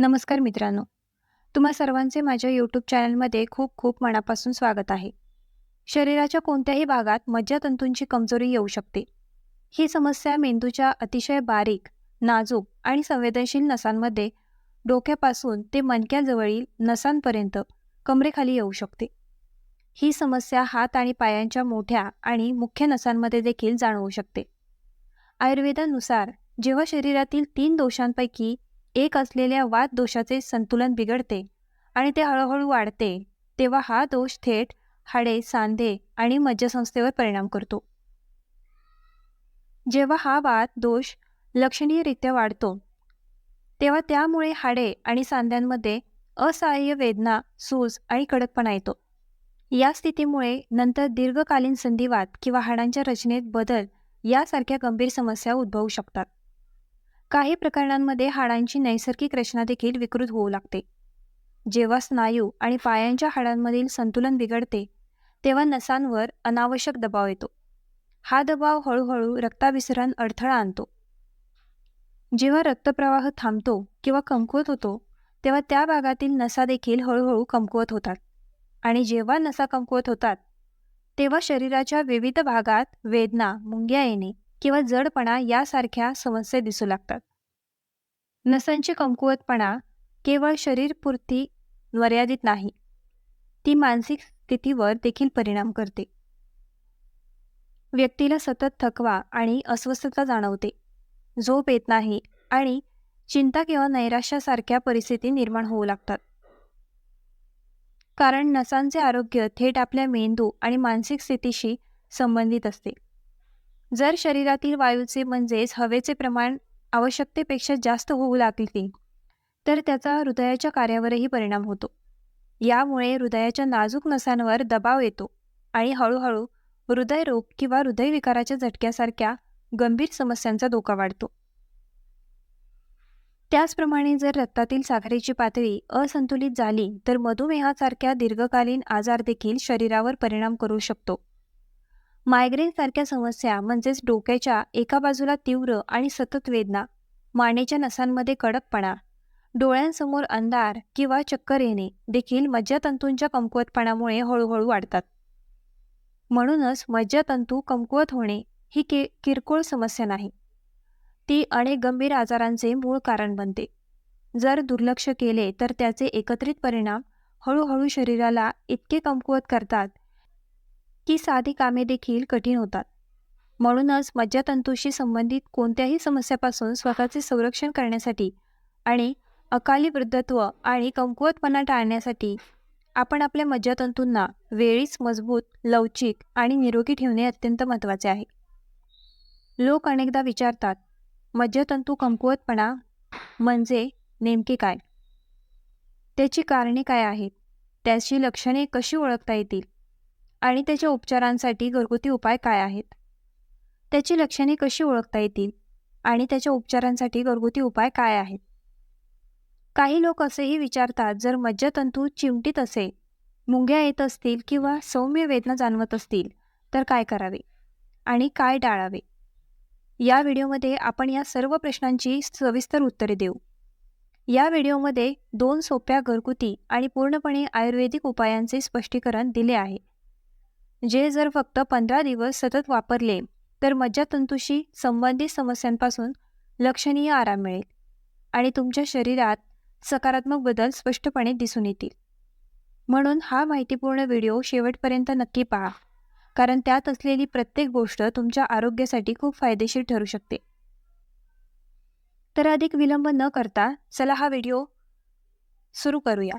नमस्कार मित्रांनो. तुम्हा सर्वांचे माझ्या यूट्यूब चॅनलमध्ये खूप खूप मनापासून स्वागत आहे. शरीराच्या कोणत्याही भागात मज्जातंतूंची कमजोरी येऊ शकते. ही समस्या मेंदूच्या अतिशय बारीक नाजूक आणि संवेदनशील नसांमध्ये डोक्यापासून ते मणक्याजवळील नसांपर्यंत कमरेखाली येऊ शकते. ही समस्या हात आणि पायांच्या मोठ्या आणि मुख्य नसांमध्ये देखील जाणवू शकते. आयुर्वेदानुसार जेव्हा शरीरातील तीन दोषांपैकी एक असलेल्या वात दोषाचे संतुलन बिघडते आणि ते हळूहळू वाढते तेव्हा हा दोष थेट हाडे सांधे आणि मज्जासंस्थेवर परिणाम करतो. जेव्हा हा वाद दोष लक्षणीयरित्या वाढतो तेव्हा त्यामुळे हाडे आणि सांध्यांमध्ये असहाय्य वेदना सूज आणि कडकपणा येतो. या स्थितीमुळे नंतर दीर्घकालीन संधिवात किंवा हाडांच्या रचनेत बदल यासारख्या गंभीर समस्या उद्भवू शकतात. काही प्रकरणांमध्ये हाडांची नैसर्गिक रचना देखील विकृत होऊ लागते. जेव्हा स्नायू आणि पायांच्या हाडांमधील संतुलन बिघडते तेव्हा नसांवर अनावश्यक दबाव येतो. हा दबाव हळूहळू रक्ताभिसरण अडथळा आणतो. जेव्हा रक्तप्रवाह थांबतो किंवा कमकुवत होतो तेव्हा त्या भागातील नसा देखील हळूहळू कमकुवत होतात. आणि जेव्हा नसा कमकुवत होतात तेव्हा शरीराच्या विविध भागात वेदना मुंग्या येणे किंवा जडपणा यासारख्या समस्या दिसू लागतात. नसांची कमकुवतपणा केवळ शरीरपुरती मर्यादित नाही ती मानसिक स्थितीवर देखील परिणाम करते. व्यक्तीला सतत थकवा आणि अस्वस्थता जाणवते झोप येत नाही आणि चिंता किंवा नैराश्यासारख्या परिस्थिती निर्माण होऊ लागतात. कारण नसांचे आरोग्य थेट आपल्या मेंदू आणि मानसिक स्थितीशी संबंधित असते. जर शरीरातील वायूचे म्हणजेच हवेचे प्रमाण आवश्यकतेपेक्षा जास्त होऊ लागले तर त्याचा हृदयाच्या कार्यावरही परिणाम होतो. यामुळे हृदयाच्या नाजूक नसांवर दबाव येतो आणि हळूहळू हृदयरोग किंवा हृदयविकाराच्या झटक्यासारख्या गंभीर समस्यांचा धोका वाढतो. त्याचप्रमाणे जर रक्तातील साखरेची पातळी असंतुलित झाली तर मधुमेहासारख्या दीर्घकालीन आजार देखील शरीरावर परिणाम करू शकतो. मायग्रेनसारख्या समस्या म्हणजेच डोक्याच्या एका बाजूला तीव्र आणि सतत वेदना मानेच्या नसांमध्ये कडकपणा डोळ्यांसमोर अंधार किंवा चक्कर येणे देखील मज्जातंतूंच्या कमकुवतपणामुळे हळूहळू वाढतात. म्हणूनच मज्जातंतू कमकुवत होणे ही कि किरकोळ समस्या नाही. ती अनेक गंभीर आजारांचे मूळ कारण बनते. जर दुर्लक्ष केले तर त्याचे एकत्रित परिणाम हळूहळू शरीराला इतके कमकुवत करतात की साधी कामे देखील कठीण होतात. म्हणूनच मज्जातंतूशी संबंधित कोणत्याही समस्यापासून स्वतःचे संरक्षण करण्यासाठी आणि अकाली वृद्धत्व आणि कमकुवतपणा टाळण्यासाठी आपण आपल्या मज्जातंतूंना वेळीच मजबूत लवचिक आणि निरोगी ठेवणे अत्यंत महत्त्वाचे आहे. लोक अनेकदा विचारतात मज्जातंतू कमकुवतपणा म्हणजे नेमके काय? त्याची कारणे काय आहेत? त्याची लक्षणे कशी ओळखता येतील? आणि त्याच्या उपचारांसाठी घरगुती उपाय काय आहेत? त्याची लक्षणे कशी ओळखता येतील? आणि त्याच्या उपचारांसाठी घरगुती उपाय काय आहेत? काही लोक असेही विचारतात जर मज्जातंतू चिमटीत असेल मुंग्या येत असतील किंवा सौम्य वेदना जाणवत असतील तर काय करावे? आणि काय टाळावे? या व्हिडिओमध्ये आपण या सर्व प्रश्नांची सविस्तर उत्तरे देऊ. या व्हिडिओमध्ये दोन सोप्या घरगुती आणि पूर्णपणे आयुर्वेदिक उपायांचे स्पष्टीकरण दिले आहे. जे जर फक्त पंधरा दिवस सतत वापरले तर मज्जातंतूशी संबंधित समस्यांपासून लक्षणीय आराम मिळेल आणि तुमच्या शरीरात सकारात्मक बदल स्पष्टपणे दिसून येतील. म्हणून हा माहितीपूर्ण व्हिडिओ शेवटपर्यंत नक्की पहा कारण त्यात असलेली प्रत्येक गोष्ट तुमच्या आरोग्यासाठी खूप फायदेशीर ठरू शकते. तर अधिक विलंब न करता चला हा व्हिडिओ सुरू करूया.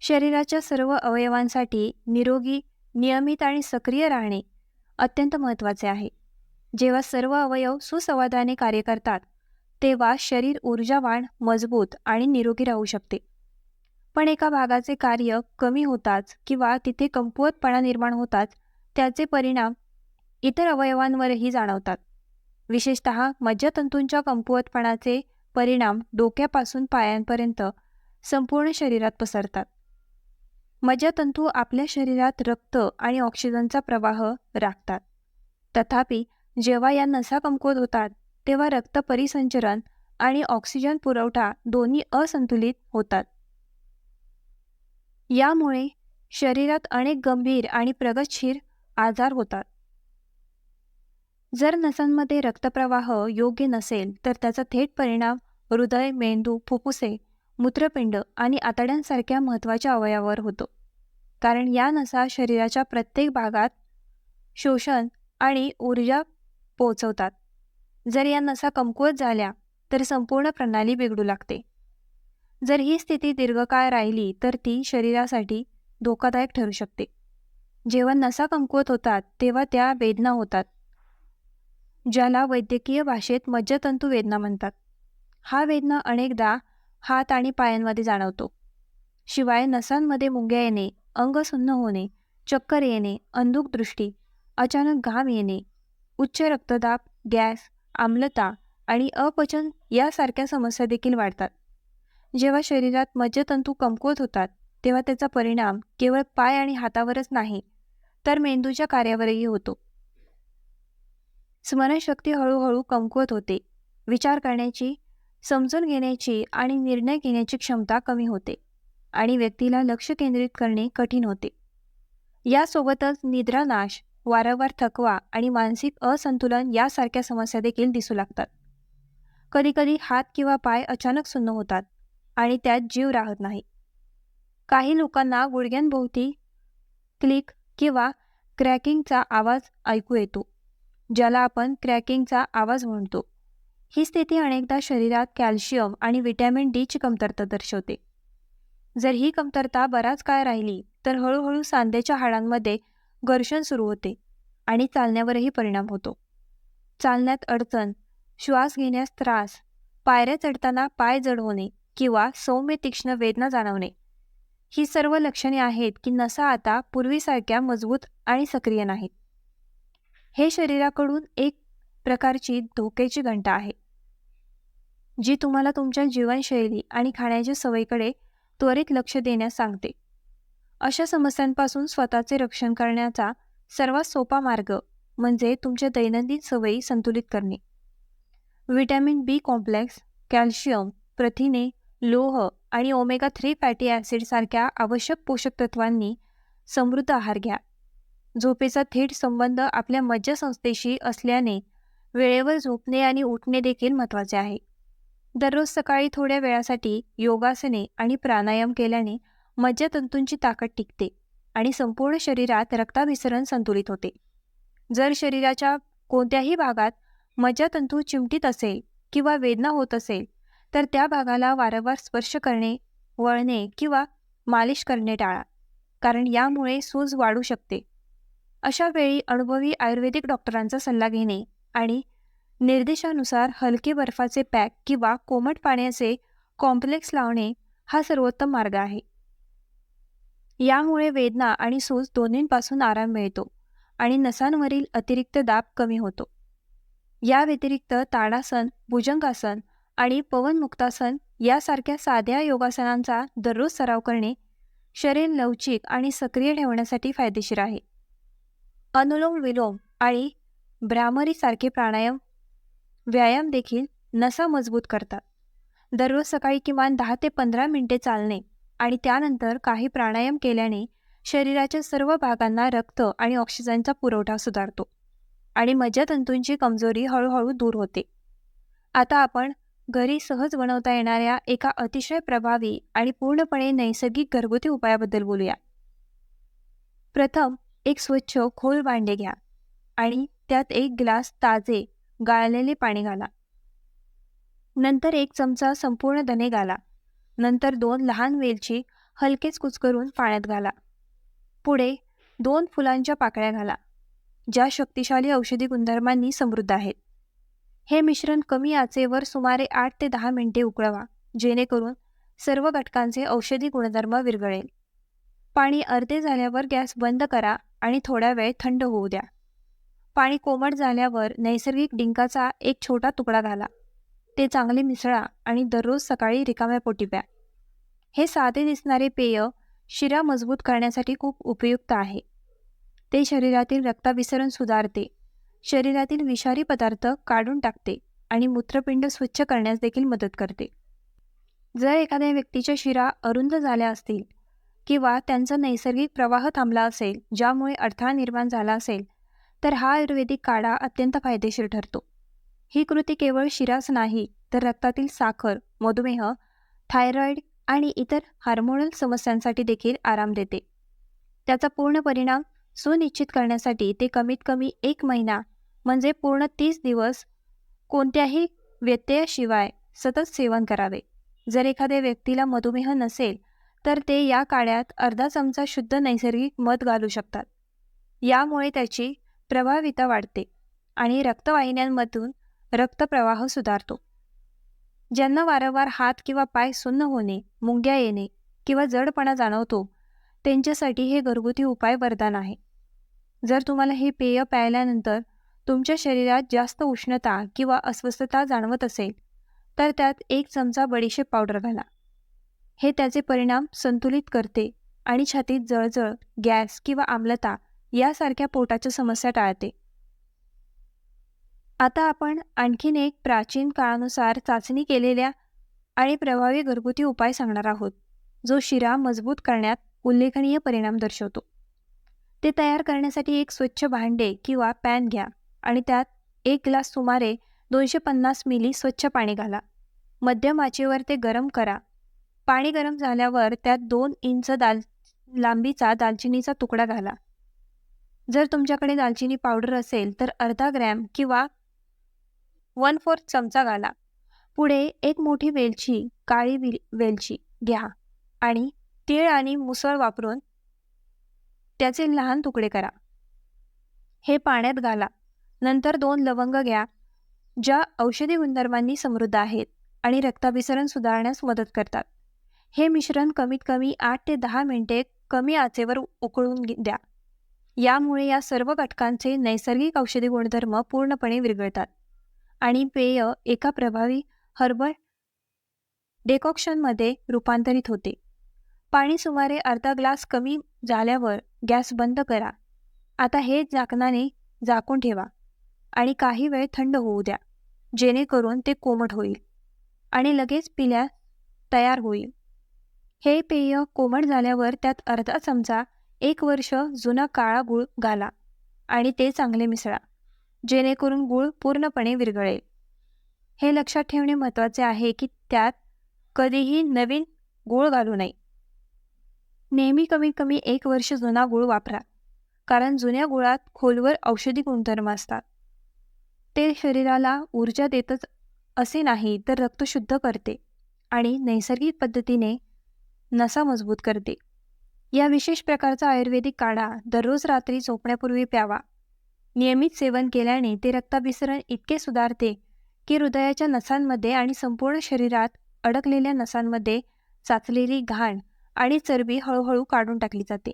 शरीराच्या सर्व अवयवांसाठी निरोगी नियमित आणि सक्रिय राहणे अत्यंत महत्त्वाचे आहे. जेव्हा सर्व अवयव सुसंवादाने कार्य करतात तेव्हा शरीर ऊर्जावान मजबूत आणि निरोगी राहू शकते. पण एका भागाचे कार्य कमी होताच किंवा तिथे कमकुवतपणा निर्माण होताच त्याचे परिणाम इतर अवयवांवरही जाणवतात. विशेषत मज्जातंतूंच्या कमकुवतपणाचे परिणाम डोक्यापासून पायांपर्यंत संपूर्ण शरीरात पसरतात. मज्जातंतू आपल्या शरीरात रक्त आणि ऑक्सिजनचा प्रवाह राखतात. तथापि जेव्हा या नसा कमकुवत होतात तेव्हा रक्त परिसंचरण आणि ऑक्सिजन पुरवठा दोन्ही असंतुलित होतात. यामुळे शरीरात अनेक गंभीर आणि प्रगतशीर आजार होतात. जर नसांमध्ये रक्तप्रवाह योग्य नसेल तर त्याचा थेट परिणाम हृदय मेंदू फुफ्फुसे मूत्रपिंड आणि आतड्यांसारख्या महत्त्वाच्या अवयवावर होतो. कारण या नसा शरीराच्या प्रत्येक भागात शोषण आणि ऊर्जा पोहोचवतात. जर या नसा कमकुवत झाल्या तर संपूर्ण प्रणाली बिघडू लागते. जर ही स्थिती दीर्घकाळ राहिली तर ती शरीरासाठी धोकादायक ठरू शकते. जेव्हा नसा कमकुवत होतात तेव्हा त्या वेदना होतात ज्याला वैद्यकीय भाषेत मज्जतंतू वेदना म्हणतात. हा वेदना अनेकदा हात आणि पायांमध्ये जाणवतो. शिवाय नसांमध्ये मुंग्या येणे अंग सुन्न होणे चक्कर येणे अंधुक दृष्टी अचानक घाम येणे उच्च रक्तदाब गॅस आम्लता आणि अपचन यासारख्या समस्या देखील वाढतात. जेव्हा शरीरात मज्जतंतू कमकुवत होतात तेव्हा त्याचा परिणाम केवळ पाय आणि हातावरच नाही तर मेंदूच्या कार्यावरही होतो. स्मरणशक्ती हळूहळू कमकुवत होते. विचार करण्याची समजून घेण्याची आणि निर्णय घेण्याची क्षमता कमी होते आणि व्यक्तीला लक्ष केंद्रित करणे कठीण होते. यासोबतच निद्रानाश वारंवार थकवा आणि मानसिक असंतुलन यासारख्या समस्या देखील दिसू लागतात. कधीकधी हात किंवा पाय अचानक सुन्न होतात आणि त्यात जीव राहत नाही. काही लोकांना गुडघ्यांभोवती क्लिक किंवा क्रॅकिंगचा आवाज ऐकू येतो ज्याला आपण क्रॅकिंगचा आवाज म्हणतो. ही स्थिती अनेकदा शरीरात कॅल्शियम आणि व्हिटॅमिन डीची कमतरता दर्शवते. जर ही कमतरता बराच काळ राहिली तर हळूहळू सांध्याच्या हाडांमध्ये घर्षण सुरू होते आणि चालण्यावरही परिणाम होतो. चालण्यात अडचण श्वास घेण्यास त्रास पायऱ्या चढताना पाय जड होणे किंवा सौम्य तीक्ष्ण वेदना जाणवणे ही सर्व लक्षणे आहेत की नसा आता पूर्वीसारख्या मजबूत आणि सक्रिय नाहीत. हे शरीराकडून एक प्रकारची धोक्याची घंटा आहे. जी तुम्हाला तुमच्या जीवनशैली आणि खाण्याच्या सवयीकडे त्वरित लक्ष देण्यास सांगते. अशा समस्यांपासून स्वतःचे रक्षण करण्याचा सर्वात सोपा मार्ग म्हणजे तुमच्या दैनंदिन सवयी संतुलित करणे. व्हिटॅमिन बी कॉम्प्लेक्स कॅल्शियम प्रथिने लोह आणि ओमेगा थ्री फॅटी ॲसिडसारख्या आवश्यक पोषक तत्वांनी समृद्ध आहार घ्या. झोपेचा थेट संबंध आपल्या मज्जासंस्थेशी असल्याने वेळेवर झोपणे आणि उठणे देखील महत्त्वाचे आहे. दररोज सकाळी थोड्या वेळासाठी योगासने आणि प्राणायाम केल्याने मज्जातंतूंची ताकद टिकते आणि संपूर्ण शरीरात रक्ताभिसरण संतुलित होते. जर शरीराच्या कोणत्याही भागात मज्जातंतू चिमटीत असेल किंवा वेदना होत असेल तर त्या भागाला वारंवार स्पर्श करणे वळणे किंवा मालिश करणे टाळा कारण यामुळे सूज वाढू शकते. अशा वेळी अनुभवी आयुर्वेदिक डॉक्टरांचा सल्ला घेणे आणि निर्देशानुसार हलके बर्फाचे पॅक किंवा कोमट पाण्याचे कॉम्प्लेक्स लावणे हा सर्वोत्तम मार्ग आहे. यामुळे वेदना आणि सूज दोन्हींपासून आराम मिळतो आणि नसांवरील अतिरिक्त दाब कमी होतो. या व्यतिरिक्त ताडासन भुजंगासन आणि पवनमुक्तासन यासारख्या साध्या योगासनांचा दररोज सराव करणे शरीर लवचिक आणि सक्रिय ठेवण्यासाठी फायदेशीर आहे. अनुलोम विलोम आणि भ्रामरीसारखे प्राणायाम व्यायाम देखील नसा मजबूत करतात. दररोज सकाळी किमान दहा ते पंधरा मिनिटे चालणे आणि त्यानंतर काही प्राणायाम केल्याने शरीराच्या सर्व भागांना रक्त आणि ऑक्सिजनचा पुरवठा सुधारतो आणि मज्जातंतूंची कमजोरी हळूहळू दूर होते. आता आपण घरी सहज बनवता येणाऱ्या एका अतिशय प्रभावी आणि पूर्णपणे नैसर्गिक घरगुती उपायाबद्दल बोलूया. प्रथम एक स्वच्छ खोल भांडे घ्या आणि त्यात एक ग्लास ताजे गाळलेले पाणी घाला. नंतर एक चमचा संपूर्ण धने घाला. नंतर दोन लहान वेलची हलकेच कुचकरून पाण्यात घाला. पुढे दोन फुलांच्या पाकळ्या घाला ज्या शक्तिशाली औषधी गुणधर्मांनी समृद्ध आहेत. हे मिश्रण कमी आचेवर सुमारे आठ ते दहा मिनिटे उकळवा जेणेकरून सर्व घटकांचे औषधी गुणधर्म विरघळेल. पाणी अर्धे झाल्यावर गॅस बंद करा आणि थोडा वेळ थंड होऊ द्या. पाणी कोमट झाल्यावर नैसर्गिक डिंकाचा एक छोटा तुकडा घाला. ते चांगले मिसळा आणि दररोज सकाळी रिकाम्या पोटी प्या हे साधे दिसणारे पेय शिरा मजबूत करण्यासाठी खूप उपयुक्त आहे. ते शरीरातील रक्ताभिसरण सुधारते. शरीरातील विषारी पदार्थ काढून टाकते आणि मूत्रपिंड स्वच्छ करण्यास देखील मदत करते. जर एखाद्या व्यक्तीच्या शिरा अरुंद झाल्या असतील किंवा त्यांचा नैसर्गिक प्रवाह थांबला असेल ज्यामुळे अडथळा निर्माण झाला असेल तर हा आयुर्वेदिक काढा अत्यंत फायदेशीर ठरतो. ही कृती केवळ शिरास नाही तर रक्तातील साखर मधुमेह थायरॉईड आणि इतर हार्मोनल समस्यांसाठी देखील आराम देते. त्याचा पूर्ण परिणाम सुनिश्चित करण्यासाठी ते कमीत कमी एक महिना म्हणजे पूर्ण तीस दिवस कोणत्याही व्यत्ययाशिवाय सतत सेवन करावे. जर एखाद्या व्यक्तीला मधुमेह नसेल तर ते या काळ्यात अर्धा चमचा शुद्ध नैसर्गिक मध घालू शकतात. यामुळे त्याची प्रभाविता वाढते आणि रक्तवाहिन्यांमधून रक्तप्रवाह सुधारतो. ज्यांना वारंवार हात किंवा पाय सुन्न होणे मुंग्या येणे किंवा जडपणा जाणवतो त्यांच्यासाठी हे घरगुती उपाय वरदान आहे. जर तुम्हाला हे पेय प्यायल्यानंतर तुमच्या शरीरात जास्त उष्णता किंवा अस्वस्थता जाणवत असेल तर त्यात एक चमचा बडीशेप पावडर घाला. हे त्याचे परिणाम संतुलित करते आणि छातीत जळजळ गॅस किंवा आम्लता यासारख्या पोटाच्या समस्या टाळते. आता आपण आणखीन एक प्राचीन काळानुसार चाचणी केलेल्या आणि प्रभावी घरगुती उपाय सांगणार आहोत जो शिरा मजबूत करण्यात उल्लेखनीय परिणाम दर्शवतो. ते तयार करण्यासाठी एक स्वच्छ भांडे किंवा पॅन घ्या आणि त्यात एक ग्लास सुमारे दोनशे पन्नास मिली स्वच्छ पाणी घाला. मध्यम आचेवर ते गरम करा. पाणी गरम झाल्यावर त्यात दोन इंच दाल लांबीचा दालचिनीचा तुकडा घाला. जर तुमच्याकडे दालचिनी पावडर असेल तर अर्धा ग्रॅम किंवा वन फोर्थ चमचा घाला. पुढे एक मोठी वेलची काळी वेलची घ्या आणि तीळ आणि मुसळ वापरून त्याचे लहान तुकडे करा. हे पाण्यात घाला. नंतर दोन लवंग घ्या ज्या औषधी गुणधर्मांनी समृद्ध आहेत आणि रक्ताभिसरण सुधारण्यास मदत करतात. हे मिश्रण कमीत कमी आठ ते दहा मिनिटे कमी आचेवर उकळून द्या यामुळे या सर्व घटकांचे नैसर्गिक औषधी गुणधर्म पूर्णपणे विरघळतात. आणि पेय एका प्रभावी हर्बल डेकॉक्शनमध्ये रूपांतरित होते. पाणी सुमारे अर्धा ग्लास कमी झाल्यावर गॅस बंद करा. आता हे झाकणाने झाकून ठेवा आणि काही वेळ थंड होऊ द्या जेणेकरून ते कोमट होईल आणि लगेच पिल्या तयार होईल. हे पेय कोमट झाल्यावर त्यात अर्धा चमचा एक वर्ष जुना काळा गूळ घाला आणि ते चांगले मिसळा जेणेकरून गूळ पूर्णपणे विरघळेल. हे लक्षात ठेवणे महत्त्वाचे आहे की त्यात कधीही नवीन गूळ घालू नये. नेहमी कमीत कमी एक वर्ष जुना गूळ वापरा कारण जुन्या गुळात खोलवर औषधी गुणधर्म असतात. ते शरीराला ऊर्जा देतच असे नाही तर रक्त शुद्ध करते आणि नैसर्गिक पद्धतीने नसा मजबूत करते. या विशेष प्रकारचा आयुर्वेदिक काढा दररोज रात्री झोपण्यापूर्वी प्यावा. नियमित सेवन केल्याने ते रक्ताभिसरण इतके सुधारते की हृदयाच्या नसांमध्ये आणि संपूर्ण शरीरात अडकलेल्या नसांमध्ये चाचलेली घाण आणि चरबी हळूहळू काढून टाकली जाते.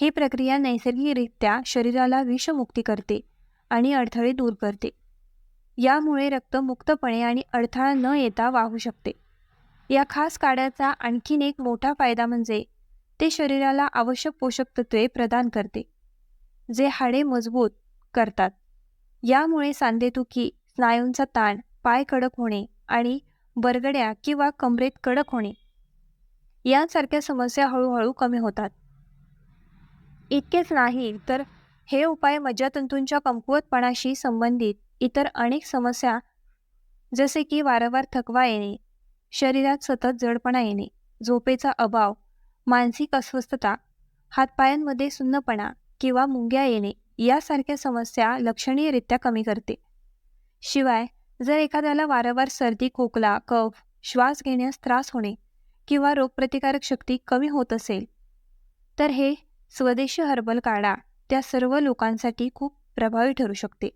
ही प्रक्रिया नैसर्गिकरित्या शरीराला विषमुक्ती करते आणि अडथळे दूर करते. यामुळे रक्त मुक्तपणे आणि अडथळा न येता वाहू शकते. या खास काड्याचा आणखीन एक मोठा फायदा म्हणजे ते शरीराला आवश्यक पोषक तत्वे प्रदान करते जे हाडे मजबूत करतात. यामुळे सांधेदुखी स्नायूंचा ताण पाय कडक होणे आणि बरगड्या किंवा कमरेत कडक होणे यांसारख्या समस्या हळूहळू कमी होतात. इतकेच नाही तर हे उपाय मज्जातंतूंच्या कमकुवतपणाशी संबंधित इतर अनेक समस्या जसे की वारंवार थकवा येणे शरीरात सतत जडपणा येणे झोपेचा अभाव मानसिक अस्वस्थता हातपायांमध्ये सुन्नपणा किंवा मुंग्या येणे यासारख्या समस्या लक्षणीयरित्या कमी करते. शिवाय जर एखाद्याला वारंवार सर्दी खोकला कफ श्वास घेण्यास त्रास होणे किंवा रोगप्रतिकारक शक्ती कमी होत असेल तर हे स्वदेशी हर्बल काढा. त्या सर्व लोकांसाठी खूप प्रभावी ठरू शकते.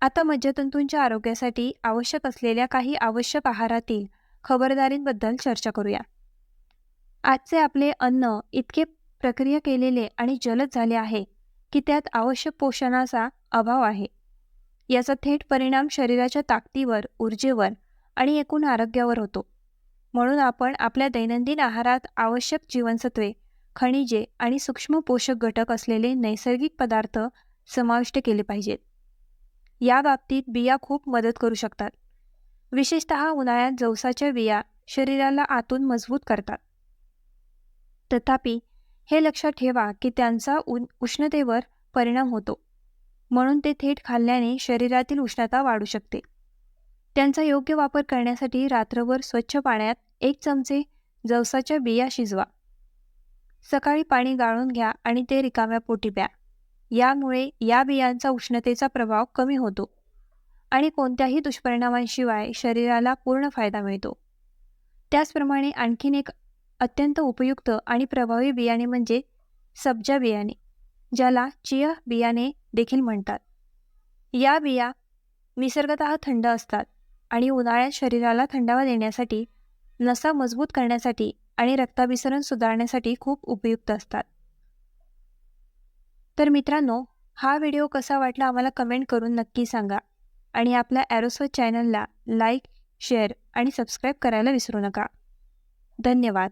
आता मज्जतंतूंच्या आरोग्यासाठी आवश्यक असलेल्या काही आवश्यक आहारातील खबरदारींबद्दल चर्चा करूया. आजचे आपले अन्न इतके प्रक्रिया केलेले आणि जलद झाले आहे की त्यात आवश्यक पोषणाचा अभाव आहे. याचा थेट परिणाम शरीराच्या ताकदीवर ऊर्जेवर आणि एकूण आरोग्यावर होतो. म्हणून आपण आपल्या दैनंदिन आहारात आवश्यक जीवनसत्वे खनिजे आणि सूक्ष्म पोषक घटक असलेले नैसर्गिक पदार्थ समाविष्ट केले पाहिजेत. या बाबतीत बिया खूप मदत करू शकतात. विशेषत उन्हाळ्यात जवसाच्या बिया शरीराला आतून मजबूत करतात. तथापि हे लक्षात ठेवा की त्यांचा उष्णतेवर परिणाम होतो. म्हणून ते थेट खाल्ल्याने शरीरातील उष्णता वाढू शकते. त्यांचा योग्य वापर करण्यासाठी रात्रभर स्वच्छ पाण्यात एक चमचे जवसाच्या बिया शिजवा. सकाळी पाणी गाळून घ्या आणि ते रिकाम्या पोटी प्या. यामुळे या बियांचा उष्णतेचा प्रभाव कमी होतो आणि कोणत्याही दुष्परिणामांशिवाय शरीराला पूर्ण फायदा मिळतो. त्याचप्रमाणे आणखीन एक अत्यंत उपयुक्त आणि प्रभावी बियाणे म्हणजे सब्जा बियाणे ज्याला चिया बियाणे देखील म्हणतात. या बिया निसर्गत थंड असतात आणि उन्हाळ्यात शरीराला थंडावा देण्यासाठी नसा मजबूत करण्यासाठी आणि रक्ताभिसरण सुधारण्यासाठी खूप उपयुक्त असतात. तर मित्रांनो हा व्हिडिओ कसा वाटला आम्हाला कमेंट करून नक्की सांगा आणि आपल्या ॲरोस्वत चॅनलला लाईक शेअर आणि सबस्क्राईब करायला विसरू नका. धन्यवाद.